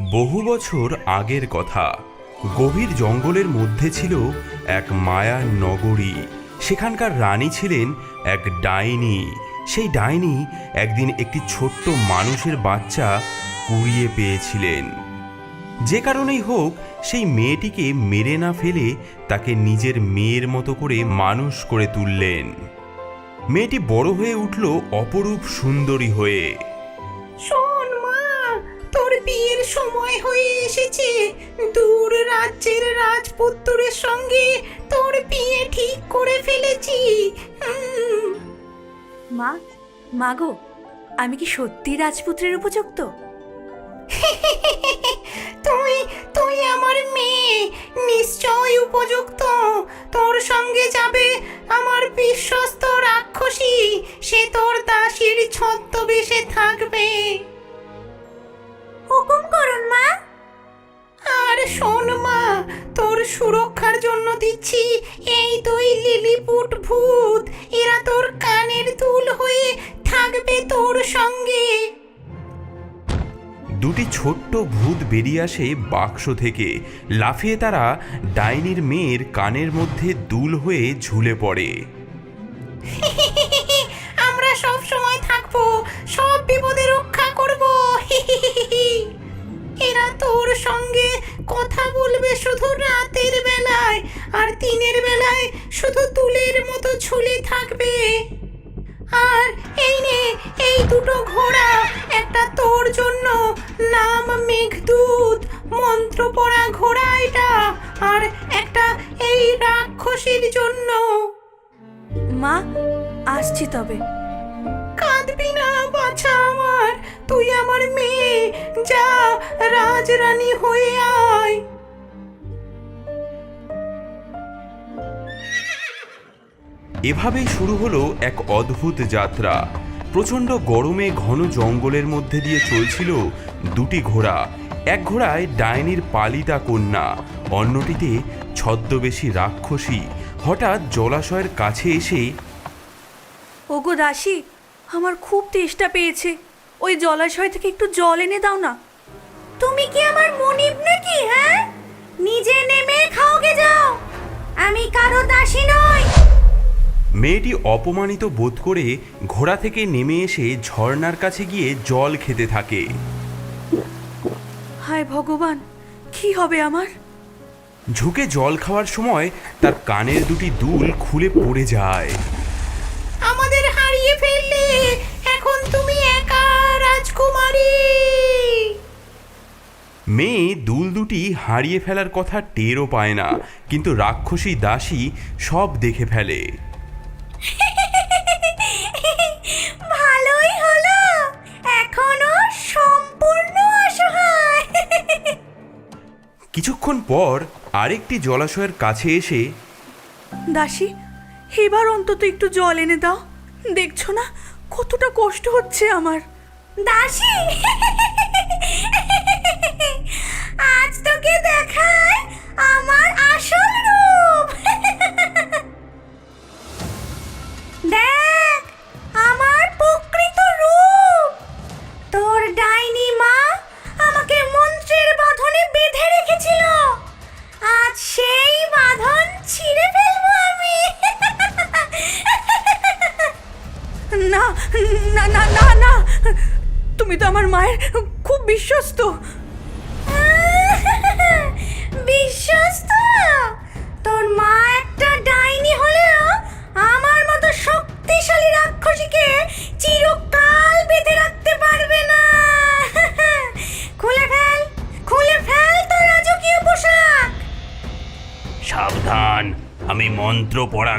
বহু বছর আগের কথা। গভীর জঙ্গলের মধ্যে ছিল এক মায়া নগরী। সেখানকার রানী ছিলেন এক ডাইনি। সেই ডাইনি একদিন একটি ছোট্ট মানুষের বাচ্চা কুড়িয়ে পেয়েছিলেন। যে কারণেই হোক, সেই মেয়েটিকে মেরে না ফেলে তাকে নিজের মেয়ের মতো করে মানুষ করে তুললেন। মেয়েটি বড় হয়ে উঠল অপরূপ সুন্দরী হয়ে। সময় হয়ে এসেছে। দূর রাজ্যের রাজপুত্রের সঙ্গে তোর বিয়ে ঠিক করে ফেলেছি। উম, মা মাগো আমি কি সত্যি রাজপুত্রের উপযুক্ত? তুই তুই আমার মেয়ে নিশ্চয় উপযুক্ত। তোর সঙ্গে যাবে আমার বিশ্বস্ত রাক্ষসী সে তোর দাসীর ছদ্মবেশে থাকবে। হুকুম করুন মা। আর শোন মা তোর সুরক্ষার জন্য দিচ্ছি এই দুই লিলিপুট ভূত। এরা তোর কানের দুল হয়ে থাকবে তোর সঙ্গে। দুটি ছোট্ট ভূত বেরিয়ে আসে বাক্স থেকে। লাফিয়ে তারা ডাইনির মেয়ের কানের মধ্যে দুল হয়ে ঝুলে পড়ে। শুধু রাতের বেলায় আর দিনের বেলায় শুধু তুলের মতো ঝুলে থাকবে। আর এই নে এই দুটো ঘোড়া একটা তোর জন্য নাম মেঘদূত মন্ত্র পড়া ঘোড়া এটা আর একটা এই রাক্ষসীর জন্য। মা আসছি তবে। কাঁদবি না বাছা আমার তুই আমার মেয়ে যা রাজরানী হয়ে আয়। এভাবেই শুরু হলো এক অদ্ভুত যাত্রা। প্রচণ্ড গরমে ঘন জঙ্গলের মধ্যে দিয়ে চলছিল দুটি ঘোড়া। এক ঘোড়ায় ডাইনির পালিতা কন্যা, অন্যটিতে ছদ্মবেশী রাক্ষসী। হঠাৎ জলাশয়ের কাছে এসে ওগো দাসী, আমার খুব তেষ্টা পেয়েছে। ওই জলাশয় থেকে একটু জল এনে দাও না। তুমি কি আমার মনিব নাকি হ্যাঁ? নিজে নেমে খাওগে যাও। আমি কারও দাসী নই। মেয়েটি অপমানিত বোধ করে ঘোড়া থেকে নেমে এসে ঝর্নার কাছে গিয়ে জল খেতে থাকে। হায় ভগবান কি হবে আমার? ঝুঁকে জল খাওয়ার সময় তার কানের দুটি দুল খুলে পড়ে যায়। আমাদের হারিয়ে ফেললে এখন তুমি একা রাজকুমারী। মেয়ে দুল দুটি হারিয়ে ফেলার কথা টেরও পায় না কিন্তু রাক্ষসী দাসী সব দেখে ফেলে। কিছুক্ষণ পর আরেকটি জলাশয়ের কাছে এসে, দাসী, এবার অন্তত একটু জল এনে দাও। দেখছ না, কতটা কষ্ট হচ্ছে আমার। দাসী! আজ তোকে দেখায় আমার আসল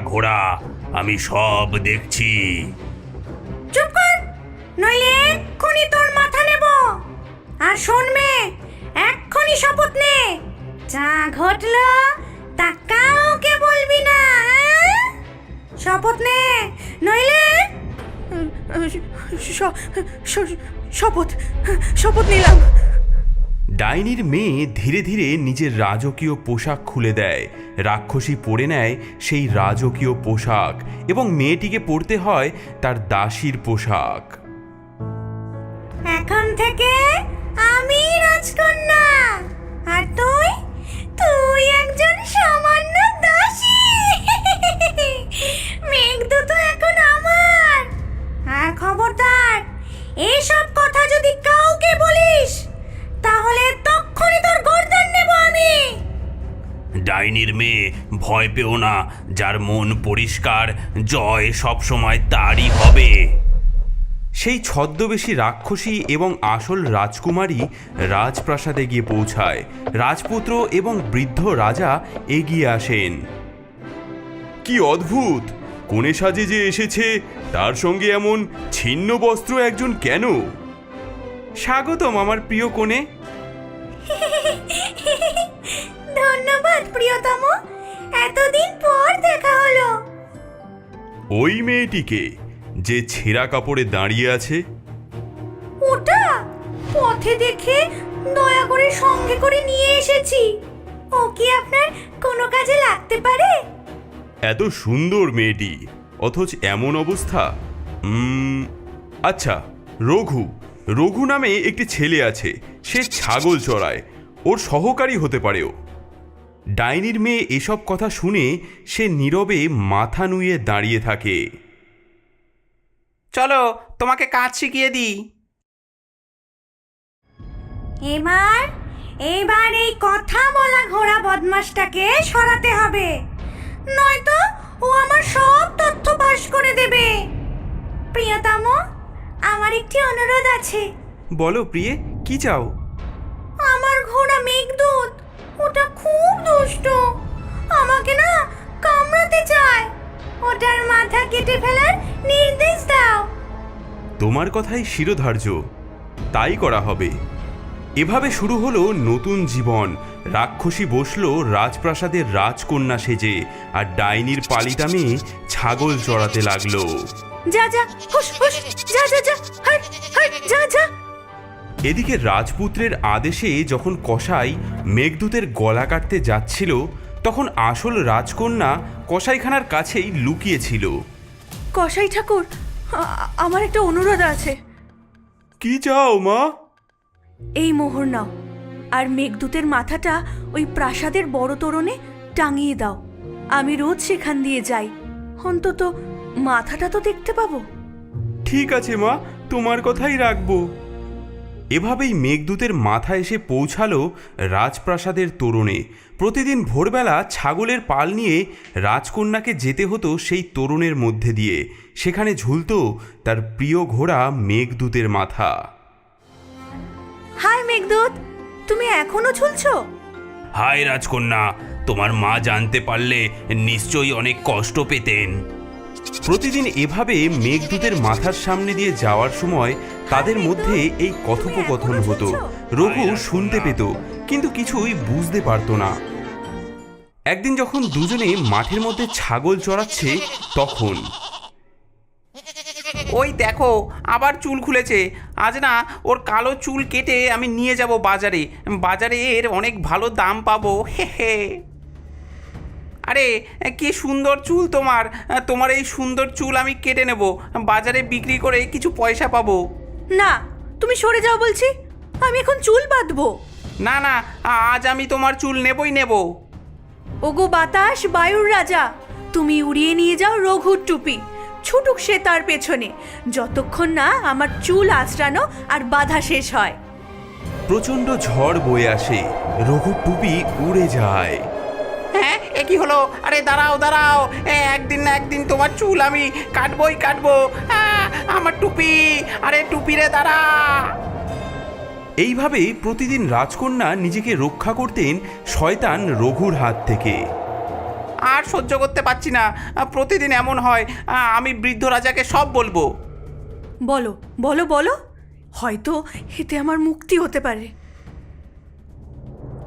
ঘোড়া আমি সব দেখছি। চুপ কর নইলে এক্ষুনি তোর মাথা নেব। আর শোন মেয়ে এক্ষুনি শপথ নে। যা ঘটলো তা কাউকে বলবি না হ্যাঁ? শপথ নে নইলে শপথ শপথ নিলাম। ডাইনির মেয়ে ধীরে ধীরে নিজের রাজকীয় পোশাক খুলে দেয়। রাক্ষসী পরে নেয় সেই রাজকীয় পোশাক এবং মেয়েটিকে পরতে হয় তার দাসীর পোশাক। এখন থেকে আমি রাজকন্যা। আর তুই? তুই একজন সামান্য দাসী। মেঘদূত এখন আমার। আর খবরদার, এসব কথা যদি কাউকে বলিস তাহলে তক্ষুনি তোর গর্দান নেব আমি। ডাইনির মেয়ে ভয় পেও না যার মন পরিষ্কার জয় সবসময় তারই হবে। সেই ছদ্মবেশী রাক্ষসী এবং আসল রাজকুমারী রাজপ্রাসাদে গিয়ে পৌঁছায়। রাজপুত্র এবং বৃদ্ধ রাজা এগিয়ে আসেন। কি অদ্ভুত! কোণে সাজে যে এসেছে তার সঙ্গে এমন ছিন্ন বস্ত্র একজন কেন? স্বাগতম আমার প্রিয় কোণে ধন্যবাদ প্রিয়তম। এতদিন পর দেখা হলো। ওই মেয়েটিকে যে ছেঁড়া কাপড়ে দাঁড়িয়ে আছে? ওটা? পথে দেখে দয়া করে সঙ্গে করে নিয়ে এসেছি। ও কি আপনার কোনো কাজে লাগতে পারে? এত সুন্দর মেয়েটি অথচ এমন অবস্থা। আচ্ছা রঘু রঘু নামে একটি ছেলে আছে সে ছাগল চড়ায়। ওর সহকারী হতে পারেও ডাইনির মেয়ে এসব কথা শুনে সে নীরবে মাথা নুয়ে দাঁড়িয়ে থাকে। চলো তোমাকে কাজ শিখিয়ে দিই। এবার এবার এই কথা বলা ঘোড়া বদমাসটাকে সরাতে হবে। নয়তো ও আমার সব তথ্য পাশ করে দেবে। প্রিয়তম আমার একটি অনুরোধ আছে। বলো প্রিয়ে কি চাও? আমার ঘোড়া মেঘদূত ওটা খুব দুষ্ট। আমাকে না কামড়াতে চায়। ওটার মাথা কেটে ফেলার নির্দেশ দাও। তোমার কথাই শিরোধার্য। তাই করা হবে। এভাবে শুরু হলো নতুন জীবন। রাক্ষসী বসল রাজপ্রাসাদের রাজকন্যা সেজে আর ডাইনির পালিটা মেয়ে ছাগল চড়াতে লাগল। যা যা হুস হুস যা যা যা এদিকে রাজপুত্রের আদেশে যখন কসাই মেঘদূতের গলা কাটতে যাচ্ছিল তখন আসল রাজকন্যা কসাইখানার কাছেই লুকিয়েছিল। কসাই ঠাকুর আমার একটা অনুরোধ আছে। কি চাও মা? এই মোহর নাও, আর মেঘদূতের মাথাটা ওই প্রাসাদের বড় তোরণে টাঙিয়ে দাও। আমি রোজ সেখান দিয়ে যাই। অন্তত মাথাটা তো দেখতে পাবো। ঠিক আছে মা, তোমার কথাই রাখব। এভাবেই মেঘদূতের মাথা এসে পৌঁছালো রাজপ্রাসাদের তোরণে। প্রতিদিন ভোরবেলা ছাগলের পাল নিয়ে রাজকন্যাকে যেতে হতো সেই তোরণের মধ্যে দিয়ে। সেখানে ঝুলতো তার প্রিয় ঘোড়া মেঘদূতের মাথা। হাই মেঘদূত তুমি এখনও ঝুলছো? হায় রাজকন্যা তোমার মা জানতে পারলে নিশ্চয়ই অনেক কষ্ট পেতেন। প্রতিদিন এভাবে মেঘদূতের মাথার সামনে দিয়ে যাওয়ার সময় তাদের মধ্যে এই কথোপকথন হতো। রঘু শুনতে পেত কিন্তু কিছুই বুঝতে পারতো না। একদিন যখন দুজনে মাঠের মধ্যে ছাগল চড়াচ্ছে তখন ওই দেখো আবার চুল খুলেছে। আজ না ওর কালো চুল কেটে আমি নিয়ে যাব বাজারে। বাজারে এর অনেক ভালো দাম পাবো। হে হে। আরে কি সুন্দর চুল তোমার। তোমার এই সুন্দর চুল আমি কেটে নেব। বাজারে বিক্রি করে কিছু পয়সা পাবো। না তুমি সরে যাও বলছি। আমি এখন চুল বাঁধবো। না না আজ আমি তোমার চুল নেবই নেব। ওগো বাতাস বায়ুর রাজা। তুমি উড়িয়ে নিয়ে যাও রঘুর টুপি। ছুটুক সে তার পেছনে। যতক্ষণ না আমার চুল আঁচড়ানো আর বাধা শেষ হয়। প্রচণ্ড ঝড় বয়ে আসে। রঘুর টুপি উড়ে যায়। হ্যাঁ এ কি হলো? আরে দাঁড়াও দাঁড়াও। এ, একদিন না একদিন তোমার চুল আমি কাটবই কাটবো। আমার টুপি। আরে টুপি রে দাঁড়া। এইভাবে প্রতিদিন রাজকন্যা নিজেকে রক্ষা করতেন শয়তান রঘুর হাত থেকে। আর সহ্য করতে পারছি না। প্রতিদিন এমন হয়। আমি বৃদ্ধ রাজাকে সব বলব। বলো বলো বলো। হয়তো এতে আমার মুক্তি হতে পারে।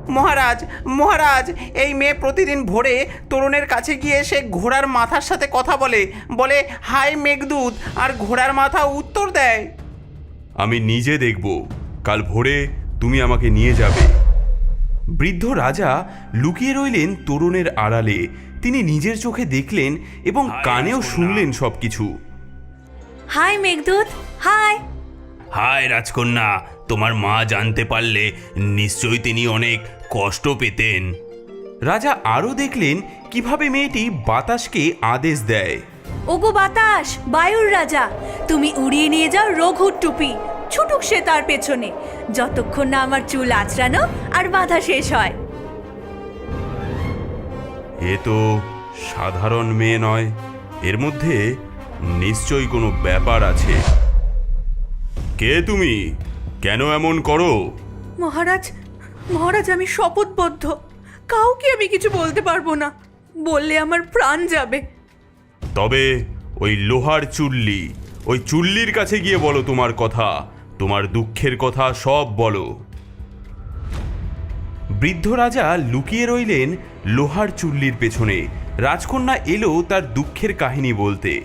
মহারাজ মহারাজ এই মেয়ে প্রতিদিন ভোরে তরুণের কাছে গিয়ে সে ঘোড়ার মাথার সাথে কথা বলে। বলে হাই মেঘদূত আর ঘোড়ার মাথা উত্তর দেয়। আমি নিজে দেখব। কাল ভোরে তুমি আমাকে নিয়ে যাবে। বৃদ্ধ রাজা লুকিয়ে রইলেন তরুণের আড়ালে। তিনি নিজের চোখে দেখলেন এবং কানেও শুনলেন সবকিছু। High Meghaduta high. হায় রাজকন্যা তোমার মা জানতে পারলে নিশ্চয়ই তিনি অনেক কষ্ট পেতেন। রাজা আরও দেখলেন কীভাবে মেয়েটি বাতাসকে আদেশ দেয়। ওগো বাতাস বায়ুর রাজা তুমি উড়িয়ে নিয়ে যাও রঘুর টুপি। ছুটুক সে তার পেছনে। যতক্ষণ না আমার চুল আঁচড়ানো আর বাধা শেষ হয়। এ তো সাধারণ মেয়ে নয় এর মধ্যে নিশ্চয়ই কোনো ব্যাপার আছে। কে তুমি? কেন এমন করো? মহারাজ মহারাজ আমি শপথবদ্ধ। কাউকে আমি কিছু বলতে পারব না। বললে আমার প্রাণ যাবে। তবে ওই লোহার চুল্লি ওই চুল্লির কাছে গিয়ে বলো তোমার কথা। তোমার দুঃখের কথা সব বলো। বৃদ্ধ রাজা লুকিয়ে রইলেন লোহার চুল্লির পেছনে। রাজকন্যা এলো তার দুঃখের কাহিনী বলতে।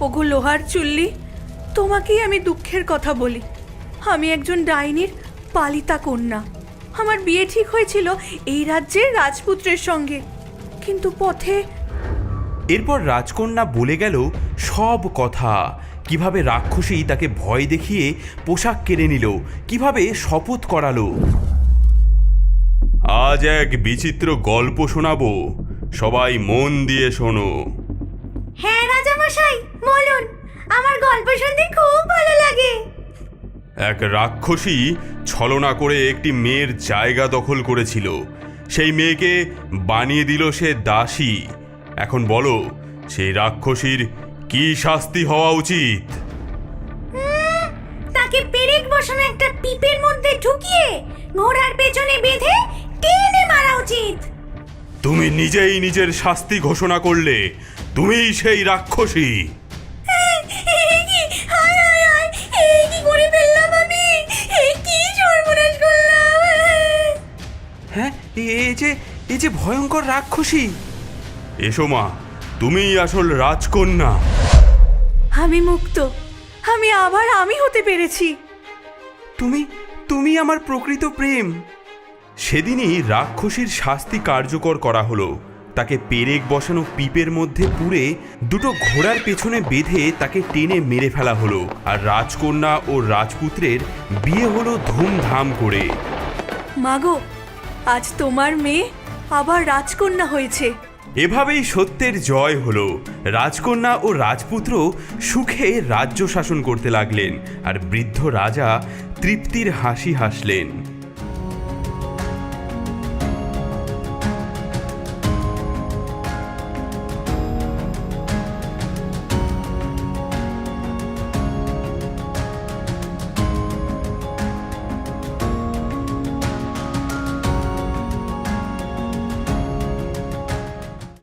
ওগো লোহার চুল্লি তোমাকেই আমি দুঃখের কথা বলি। আমি একজন ডাইনির পালিতা কন্যা। আমার বিয়ে ঠিক হয়েছিল এই রাজ্যের রাজপুত্রের সঙ্গে। কিন্তু পথে এরপর রাজকন্যা বলে গেল সব কথা। কীভাবে রাক্ষসী তাকে ভয় দেখিয়ে পোশাক কেড়ে নিল কীভাবে শপথ করালো? আজ এক বিচিত্র গল্প শোনাবো সবাই মন দিয়ে শোনো। হ্যাঁ রাজামশাই বলুন আমার গল্প শুনতে খুব ভালো লাগে। এক রাক্ষসী ছলনা করে একটি মেয়ের জায়গা দখল করেছিল। সেই মেয়েকে বানিয়ে দিল সে দাসী। এখন বলো সেই রাক্ষসীর কি শাস্তি হওয়া উচিত? তাকে পেরেক বসানো একটা পিপের মধ্যে ঢুকিয়ে ঘোড়ার পেছনে বেঁধে টেনে মারা উচিত। তুমি নিজেই নিজের শাস্তি ঘোষণা করলে তুমিই সেই রাক্ষসী। এই কি হায় হায় হায় এই কি করে ফেললাম আমি? এই কি সর্বনাশ করলাম হ্যাঁ। এই যে এই যে ভয়ঙ্কর রাক্ষসী। এসো মা তুমিই আসল রাজকন্যা। আমি মুক্ত। আমি আবার আমি হতে পেরেছি। তুমি তুমি আমার প্রকৃত প্রেম। সেদিনই রাক্ষসীর শাস্তি কার্যকর করা হলো। তাকে পেরেক বসানো পিপের মধ্যে পুরে দুটো ঘোড়ার পেছনে বেঁধে তাকে টেনে মেরে ফেলা হলো আর রাজকন্যা ও রাজপুত্রের বিয়ে হলো ধুমধাম করে। মাগো আজ তোমার মেয়ে আবার রাজকন্যা হয়েছে। এভাবেই সত্যের জয় হল। রাজকন্যা ও রাজপুত্র সুখে রাজ্য শাসন করতে লাগলেন, আর বৃদ্ধ রাজা তৃপ্তির হাসি হাসলেন।